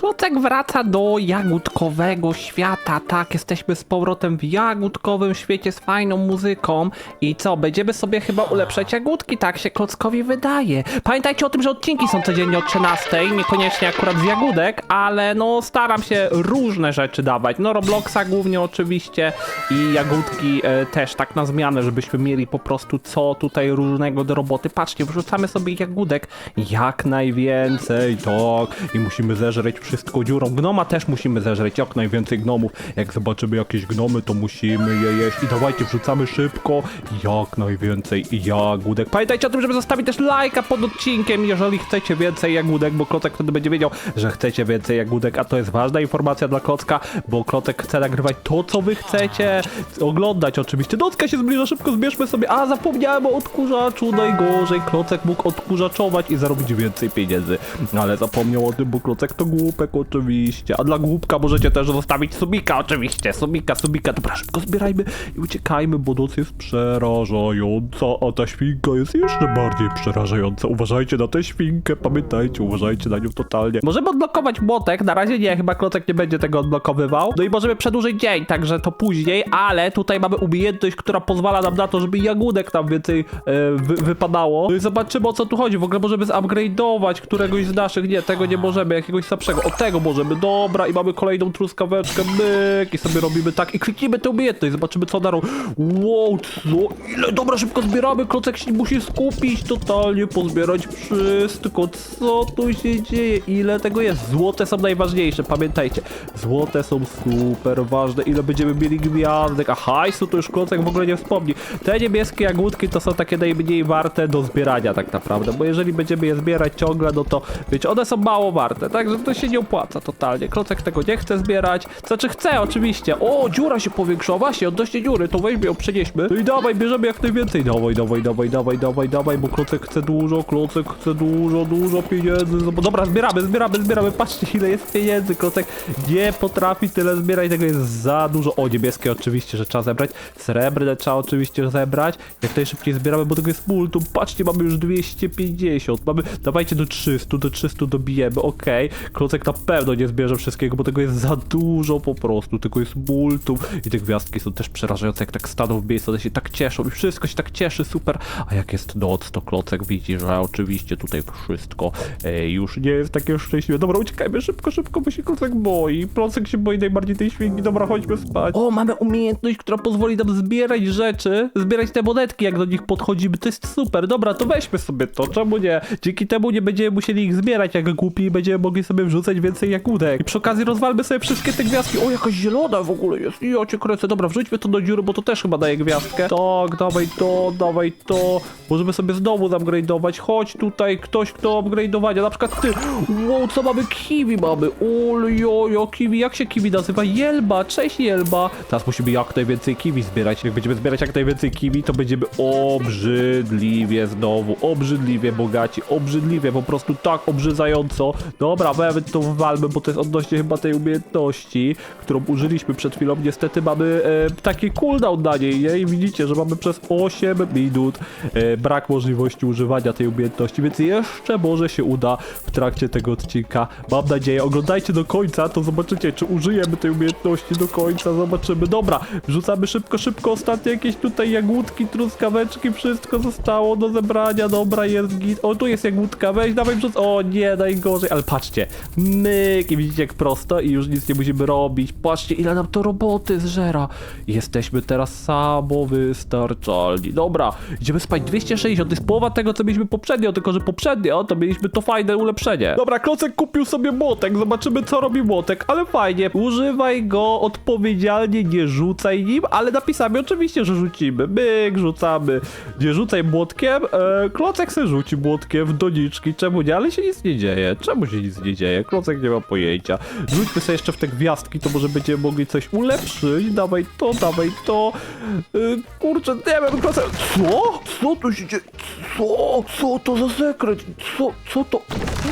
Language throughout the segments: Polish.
Klocek wraca do jagódkowego świata. Tak, jesteśmy z powrotem w jagódkowym świecie z fajną muzyką. I co, będziemy sobie chyba ulepszać jagódki, tak się Klockowi wydaje. Pamiętajcie o tym, że odcinki są codziennie o 13, niekoniecznie akurat z jagódek, ale no staram się różne rzeczy dawać. No Robloxa głównie oczywiście i jagódki e, też tak na zmianę, żebyśmy mieli po prostu co tutaj różnego do roboty. Patrzcie, wrzucamy sobie jagódek jak najwięcej, tak. I musimy zeżreć wszystko dziurą. Gnoma też musimy zeżreć jak najwięcej gnomów. Jak zobaczymy jakieś gnomy, to musimy je jeść. I dawajcie, wrzucamy szybko jak najwięcej jagódek. Pamiętajcie o tym, żeby zostawić też lajka pod odcinkiem, jeżeli chcecie więcej jagódek, bo Klocek wtedy będzie wiedział, że chcecie więcej jagódek, a to jest ważna informacja dla Klocka, bo Klocek chce nagrywać to, co wy chcecie oglądać oczywiście. Docka się zbliża, szybko zbierzmy sobie. A, zapomniałem o odkurzaczu, najgorzej. Klocek mógł odkurzaczować i zarobić więcej pieniędzy. Ale zapomniał o tym, bo Klocek to głupek oczywiście. A dla głupka możecie też zostawić subika oczywiście. Subika, subika. Dobra, szybko zbierajmy i uciekajmy, bo noc jest przerażająca, a ta świnka jest jeszcze bardziej przerażająca. Uważajcie na tę świnkę, pamiętajcie, uważajcie na nią totalnie. Możemy odblokować młotek, na razie nie, chyba Klocek nie będzie tego odblokowywał. No i możemy przedłużyć dzień, także to później, ale tutaj mamy umiejętność, która pozwala nam na to, żeby jagódek tam więcej e, wy, wypadało. No i zobaczymy o co tu chodzi. W ogóle możemy zupgrade'ować któregoś z naszych. Nie, tego nie możemy, jakiegoś słabszego. Tego możemy, dobra, i mamy kolejną truskaweczkę, myk, i sobie robimy tak i kliknijmy tę umiejętność, zobaczymy co darą. Wow, co? Ile, dobra, szybko zbieramy, klocek się musi skupić totalnie, pozbierać wszystko. Co tu się dzieje? Ile tego jest? Złote są najważniejsze, pamiętajcie. Złote są super ważne. Ile będziemy mieli gwiazdek, a hajsu to już klocek w ogóle nie wspomni. Te niebieskie jagódki to są takie najmniej warte do zbierania tak naprawdę, bo jeżeli będziemy je zbierać ciągle, no to wiecie, one są mało warte, także to się nie opłaca totalnie. Klocek tego nie chce zbierać, znaczy chce oczywiście. O, dziura się powiększyła, właśnie, odnośnie dziury, to weźmy ją, przenieśmy. No i dawaj, bierzemy jak najwięcej. Dawaj, dawaj, dawaj, dawaj, dawaj, dawaj, bo klocek chce dużo, klocek chce dużo, dużo pieniędzy. Zob- Dobra, zbieramy, zbieramy, zbieramy, patrzcie ile jest pieniędzy, klocek nie potrafi tyle zbierać, tego jest za dużo. O, niebieskie oczywiście, że trzeba zebrać, srebrne trzeba oczywiście zebrać, jak najszybciej zbieramy, bo tego jest multum. Patrzcie, mamy już 250, mamy, dawajcie do 300, do 300 dobijemy, okej. Klocek na pewno nie zbierze wszystkiego, bo tego jest za dużo po prostu, tego jest multum i te gwiazdki są też przerażające, jak tak staną w miejscu, one się tak cieszą i wszystko się tak cieszy, super. A jak jest noc, to Klocek widzi, że oczywiście tutaj wszystko e, już nie jest takie szczęśliwe. Dobra, uciekajmy szybko, szybko, bo się Klocek boi. Klocek się boi najbardziej tej świnki, dobra, chodźmy spać. O, mamy umiejętność, która pozwoli nam zbierać rzeczy, zbierać te monetki, jak do nich podchodzimy, to jest super. Dobra, to weźmy sobie to, czemu nie? Dzięki temu nie będziemy musieli ich zbierać jak głupi będziemy mogli sobie wrzucać więcej jagódek. I przy okazji rozwalmy sobie wszystkie te gwiazdki. O, jakaś zielona w ogóle jest. Ja cię kręcę. Dobra, wrzućmy to do dziury, bo to też chyba daje gwiazdkę. Tak, dawaj to, dawaj to. Możemy sobie znowu upgrade'ować. Chodź tutaj ktoś, kto upgrade'owania. Na przykład ty. Wow, co mamy? Kiwi mamy. Uljojo, kiwi. Jak się kiwi nazywa? Jelba. Cześć Jelba. Teraz musimy jak najwięcej kiwi zbierać. Jak będziemy zbierać jak najwięcej kiwi, to będziemy obrzydliwie znowu. Obrzydliwie bogaci. Obrzydliwie, po prostu tak obrzydzająco. Dobra, weźmy to walmy, bo to jest odnośnie chyba tej umiejętności, którą użyliśmy przed chwilą. Niestety mamy e, taki cooldown na niej, nie? I widzicie, że mamy przez 8 minut e, brak możliwości używania tej umiejętności, więc jeszcze może się uda w trakcie tego odcinka. Mam nadzieję. Oglądajcie do końca, to zobaczycie, czy użyjemy tej umiejętności do końca. Zobaczymy. Dobra, wrzucamy szybko, szybko. Ostatnie jakieś tutaj jagódki, truskaweczki, wszystko zostało do zebrania. Dobra, jest git. O, tu jest jagódka, weź, dawaj wrzuc. O nie, najgorzej. Ale patrzcie, myk i widzicie jak prosto i już nic nie musimy robić. Patrzcie, ile nam to roboty zżera. Jesteśmy teraz samowystarczalni. Dobra, idziemy spać 260. To jest połowa tego, co mieliśmy poprzednio, tylko że poprzednio to mieliśmy to fajne ulepszenie. Dobra, Klocek kupił sobie młotek. Zobaczymy, co robi młotek, ale fajnie. Używaj go odpowiedzialnie, nie rzucaj nim, ale napisami oczywiście, że rzucimy. Myk, rzucamy. Nie rzucaj młotkiem. E, Klocek se rzuci młotkiem w doniczki. Czemu nie? Ale się nic nie dzieje. Czemu się nic nie dzieje? Nie ma pojęcia. Rzućmy sobie jeszcze w te gwiazdki, to może będziemy mogli coś ulepszyć. Dawaj to, dawaj to. Yy, kurczę, nie wiem, Klocek. Co? Co tu się dzieje? Co? Co to za sekret? Co? Co to?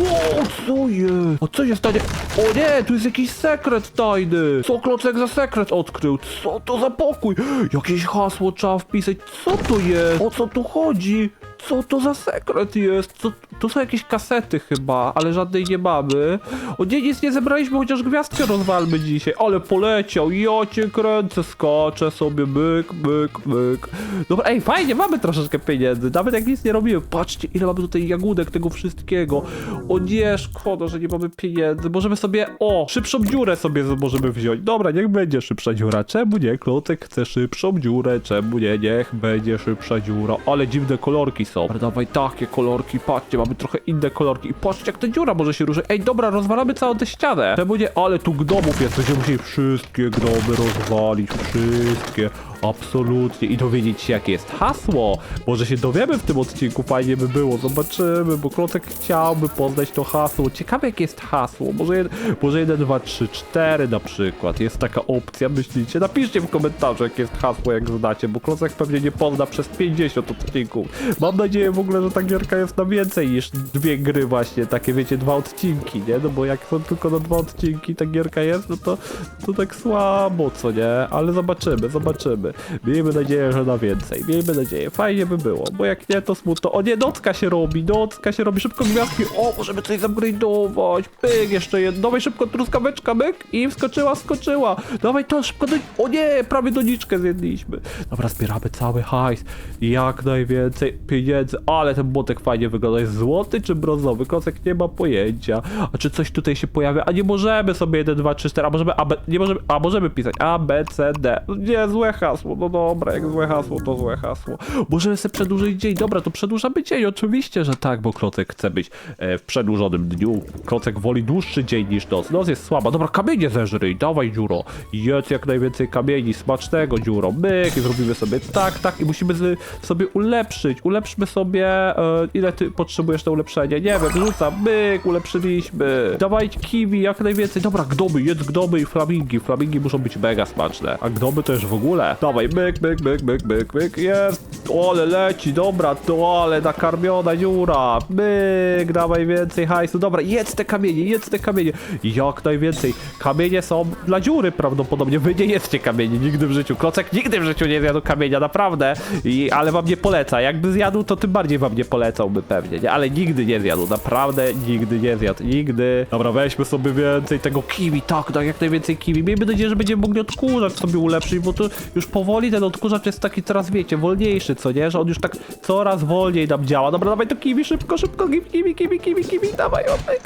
Wow, co jest? A co się stanie? O nie, tu jest jakiś sekret tajny. Co Klocek za sekret odkrył? Co to za pokój? Jakieś hasło trzeba wpisać. Co to jest? O co tu chodzi? Co to za sekret jest? Co, to są jakieś kasety chyba, ale żadnej nie mamy. O nie, nic nie zebraliśmy, chociaż gwiazdkę rozwalmy dzisiaj. Ale poleciał, ja cię kręcę, skaczę sobie, myk, myk, myk. Dobra, ej, fajnie, mamy troszeczkę pieniędzy, nawet jak nic nie robimy. Patrzcie, ile mamy tutaj jagódek, tego wszystkiego. O nie, szkoda, że nie mamy pieniędzy. Możemy sobie, o, szybszą dziurę sobie możemy wziąć. Dobra, niech będzie szybsza dziura. Czemu nie? Klotek chce szybszą dziurę, czemu nie? Niech będzie szybsza dziura. Ale dziwne kolorki są. Ale dawaj takie kolorki, patrzcie, mamy trochę inne kolorki. I patrzcie, jak ta dziura może się ruszyć. Ej, dobra, rozwalamy całą tę ścianę. Czemu nie? Ale tu gnomów jest, będziemy musieli wszystkie gnomy rozwalić, wszystkie. Absolutnie. I dowiedzieć się, jakie jest hasło. Może się dowiemy w tym odcinku, fajnie by było. Zobaczymy, bo Klotek chciałby poznać to hasło. Ciekawe, jakie jest hasło. Może, jed, może 1, 2, 3, 4 na przykład. Jest taka opcja, myślicie? Napiszcie w komentarzu, jakie jest hasło, jak znacie, bo Klocek pewnie nie pozna przez 50 odcinków. Mam nadzieję w ogóle, że ta gierka jest na więcej niż dwie gry właśnie, takie wiecie, dwa odcinki, nie? No bo jak są tylko na dwa odcinki ta gierka jest, no to, to tak słabo, co nie? Ale zobaczymy, zobaczymy. Miejmy nadzieję, że na więcej. Miejmy nadzieję. Fajnie by było, bo jak nie, to smutno. O nie, nocka się robi, nocka się robi. Szybko gwiazdki. O, możemy coś upgrade'ować. Pyk, jeszcze jedno. Dawaj szybko truskaweczka, myk. I wskoczyła, skoczyła. Dawaj to, szybko do... O nie, prawie doniczkę zjedliśmy. Dobra, zbieramy cały hajs. Jak najwięcej pieniędzy. Ale ten młotek fajnie wygląda. Jest złoty czy brązowy? Kocek nie ma pojęcia. A czy coś tutaj się pojawia? A nie możemy sobie 1, 2, 3, 4. A możemy, a, nie możemy, a możemy pisać A, B, C, D. Nie, złe hasło. No dobra, jak złe hasło, to złe hasło. Możemy sobie przedłużyć dzień. Dobra, to przedłużamy dzień. Oczywiście, że tak, bo Klocek chce być e, w przedłużonym dniu. Klocek woli dłuższy dzień niż noc. Noc jest słaba. Dobra, kamienie zeżryj. Dawaj, dziuro. Jedz jak najwięcej kamieni. Smacznego, dziuro. Myk. I zrobimy sobie tak, tak. I musimy z, sobie ulepszyć. Ulepszmy sobie... E, ile ty potrzebujesz na ulepszenie? Nie wiem, rzucam. Myk, ulepszyliśmy. Dawaj kiwi jak najwięcej. Dobra, gdoby. Jedz gdoby i flamingi. Flamingi muszą być mega smaczne. A gdoby to już w ogóle. Dawaj, myk, myk, myk, myk, myk, myk. Jest. O, ale leci. Dobra, to ale nakarmiona dziura. Myk, dawaj więcej hajsu. Dobra, jedz te kamienie, jedz te kamienie. Jak najwięcej. Kamienie są dla dziury prawdopodobnie. Wy nie jedzcie kamieni nigdy w życiu. Klocek nigdy w życiu nie zjadł kamienia, naprawdę. I, ale wam nie poleca. Jakby zjadł, to tym bardziej wam nie polecałby pewnie, nie? Ale nigdy nie zjadł. Naprawdę nigdy nie zjadł. Nigdy. Dobra, weźmy sobie więcej tego kiwi. Tak, tak, jak najwięcej kiwi. Miejmy nadzieję, że będziemy mogli odkurzacz sobie ulepszyć, bo to już powoli ten odkurzacz jest taki coraz, wiecie, wolniejszy, co nie? Że on już tak coraz wolniej nam działa. Dobra, dawaj to kiwi, szybko, szybko, kiwi, kiwi, kiwi, kiwi, kiwi, dawaj.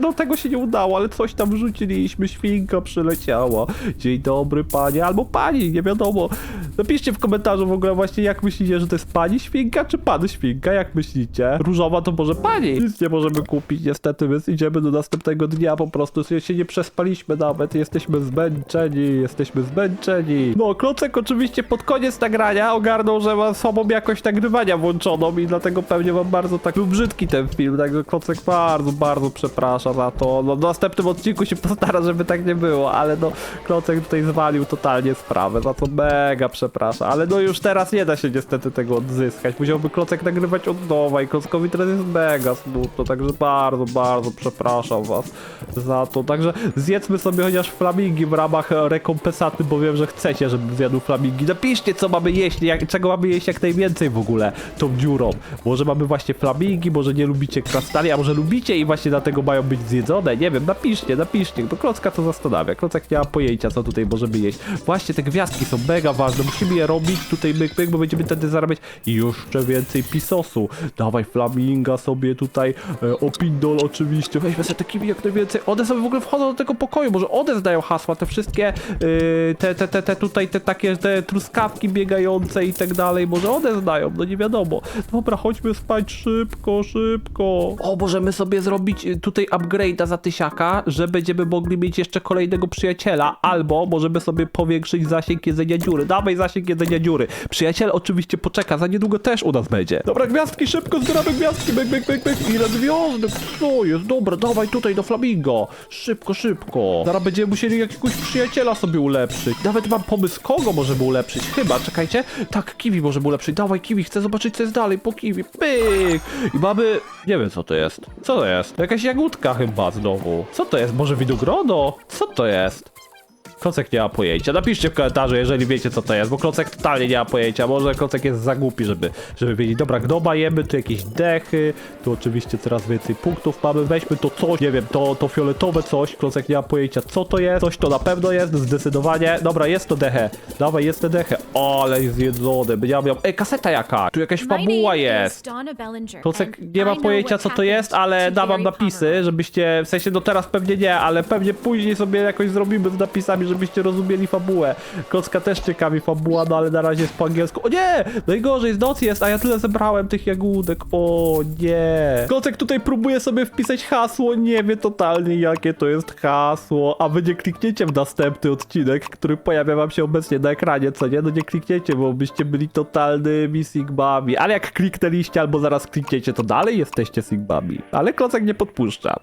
No tego się nie udało, ale coś tam wrzuciliśmy, świnka przyleciała. Dzień dobry, panie, albo pani, nie wiadomo. Napiszcie w komentarzu w ogóle właśnie, jak myślicie, że to jest pani świnka, czy pan świnka, jak myślicie? Różowa to może pani. Nic nie możemy kupić, niestety, więc idziemy do następnego dnia, po prostu się nie przespaliśmy nawet, jesteśmy zmęczeni, jesteśmy zmęczeni. No, Klocek oczywiście pod koniec nagrania ogarnął, że ma sobą jakość nagrywania włączoną i dlatego pewnie wam bardzo tak był brzydki ten film, także Klocek bardzo, bardzo przeprasza za to. No, w następnym odcinku się postara, żeby tak nie było, ale no, Klocek tutaj zwalił totalnie sprawę, za to mega przepraszam, ale no już teraz nie da się niestety tego odzyskać, musiałby Klocek nagrywać od nowa i Klockowi teraz jest mega smutno, także bardzo, bardzo przepraszam was za to, także zjedzmy sobie chociaż flamingi w ramach rekompensaty, bo wiem, że chcecie, żebym zjadł flamingi. Napiszcie, co mamy jeść, jak, czego mamy jeść jak najwięcej w ogóle tą dziurą. Może mamy właśnie flamingi, może nie lubicie krastali, a może lubicie i właśnie dlatego mają być zjedzone. Nie wiem, napiszcie, napiszcie, bo Klocka to zastanawia. Klocek nie ma pojęcia, co tutaj możemy jeść. Właśnie te gwiazdki są mega ważne, musimy je robić tutaj myk, myk, bo będziemy wtedy zarabiać jeszcze więcej pisosu. Dawaj flaminga sobie tutaj, e, opindol oczywiście, weźmy sobie takimi jak najwięcej. One sobie w ogóle wchodzą do tego pokoju, może one zdają hasła, te wszystkie, yy, te, te, te, te tutaj, te takie, te truskawki biegające i tak dalej, może one znają, no nie wiadomo. Dobra, chodźmy spać szybko, szybko. O, możemy sobie zrobić y, tutaj upgrade'a za tysiaka, że będziemy mogli mieć jeszcze kolejnego przyjaciela, albo możemy sobie powiększyć zasięg jedzenia dziury. Dawaj zasięg jedzenia dziury. Przyjaciel oczywiście poczeka, za niedługo też u nas będzie. Dobra, gwiazdki, szybko zbieramy gwiazdki, byk, byk, byk, byk. Ile gwiazdek, co jest? Dobra, dawaj tutaj do flamingo. Szybko, szybko. Zaraz będziemy musieli jakiegoś przyjaciela sobie ulepszyć. Nawet mam pomysł, kogo możemy ulepszyć. Chyba, czekajcie. Tak, kiwi możemy ulepszyć. Dawaj, kiwi, chcę zobaczyć, co jest dalej po kiwi. Pyk! I mamy... Nie wiem, co to jest. Co to jest? Jakaś jagódka chyba znowu. Co to jest? Może widogrono? Co to jest? Klocek nie ma pojęcia. Napiszcie w komentarzu, jeżeli wiecie co to jest, bo Klocek totalnie nie ma pojęcia. Może Klocek jest za głupi, żeby, żeby wiedzieć. Dobra, gnoba jemy, tu jakieś dechy, tu oczywiście coraz więcej punktów mamy. Weźmy to coś, nie wiem, to, to fioletowe coś. Klocek nie ma pojęcia co to jest. Coś to na pewno jest, zdecydowanie. Dobra, jest to dechę. Dawaj, jest to dechę. Ale jest jedzone. Ja miał... Ej, kaseta jaka? Tu jakaś fabuła jest. Klocek nie ma pojęcia co to jest, ale dawam napisy, żebyście, w sensie no teraz pewnie nie, ale pewnie później sobie jakoś zrobimy z napisami, żebyście rozumieli fabułę. Klocka też ciekawi fabuła, no ale na razie jest po angielsku. O nie! Najgorzej, z nocy jest, a ja tyle zebrałem tych jagódek. O nie! Klocek tutaj próbuje sobie wpisać hasło, nie wie totalnie jakie to jest hasło, a wy nie klikniecie w następny odcinek, który pojawia wam się obecnie na ekranie, co nie? No nie klikniecie, bo byście byli totalnymi sigmami, ale jak kliknęliście albo zaraz klikniecie, to dalej jesteście sigmami. Ale Klocek nie podpuszcza.